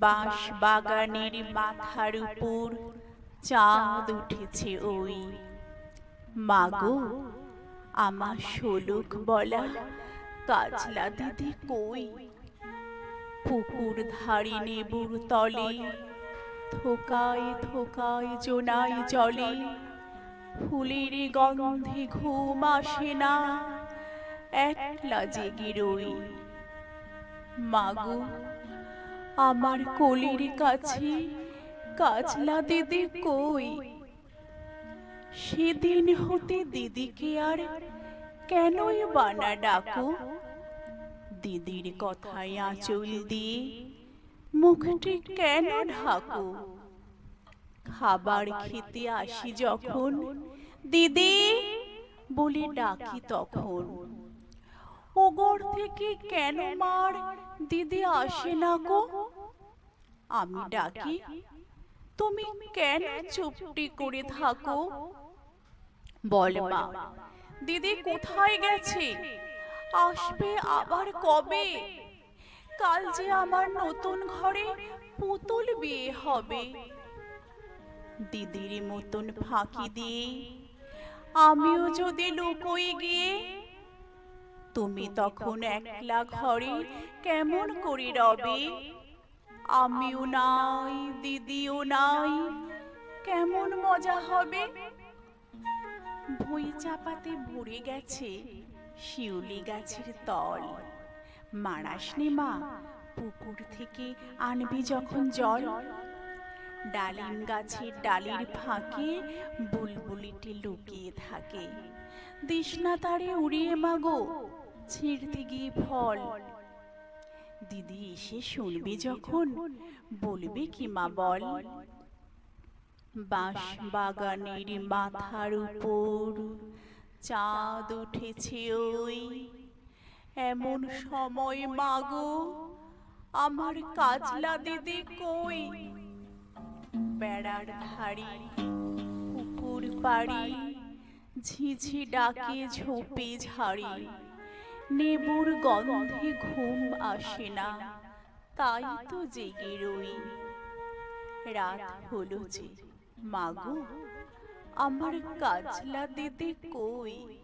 বাঁশ বাগানের মাথার উপর চাঁদ উঠেছে ওই। মাগো, আমার শোলক বলা কাজলা দিদি কই? পুকুর ধারে নেবুর তলে, থোকায় থোকায় জোনাই জলে, ফুলের গন্ধে ঘুম আসে না, একলা জেগে রই। মাগো আমার কোলের কাছে কাজলা দিদি কই? সেদিন হতে দিদিকে আর কেনই বানা ডাকো? দিদির কথায় আঁচল দিয়ে মুখটি কেন ঢাকো? খাবার খেতে আসি যখন দিদি বলে ডাকি তখন। ওগর থেকে কেন মার দিদি আসে না গো? আমি ডাকি তুমি কেন চুপটি করে থাকো? বল মা দিদি কোথায় গেছে? আসবে আবার কবে? কাল যে আমার নতুন ঘরে পুতুল বিয়ে হবে। দিদির মতন ফাঁকি দিয়ে আমিও যদি লুকোই গিয়ে তুমি তখন একলা ঘরে কেমন করে রবে? আমিও নাই, দিদিও নাই। কেমন মজা হবে? ভুই চাপাতে ভরে গেছে শিউলি গাছের তল। মারাসনি মা, পুকুর থেকে আনবি যখন জল। ডালিম গাছের ডালির ফাঁকে বুলবুলিটি লুকিয়ে থাকে। দিশনা তারে উড়িয়ে মাগো ছিঁড়তে গিয়ে ফল। দিদি এসে শুনবি যখন, বলবে কি মা বল? বাঁশ বাগানের মাথার উপর চাঁদ উঠেছে ওই। এমন সময় মাগো আমার কাজলা দিদি কই? বেড়ার ধারি পুকুর পাড়ি ঝিঝি ডাকে ঝোপে ঝাড়ি। নেবুর গন্ধে ঘুম আসে না। তাই তো জেগে রই। রাত হলো যে। মাগো, আমার কাজলা দিতে কই?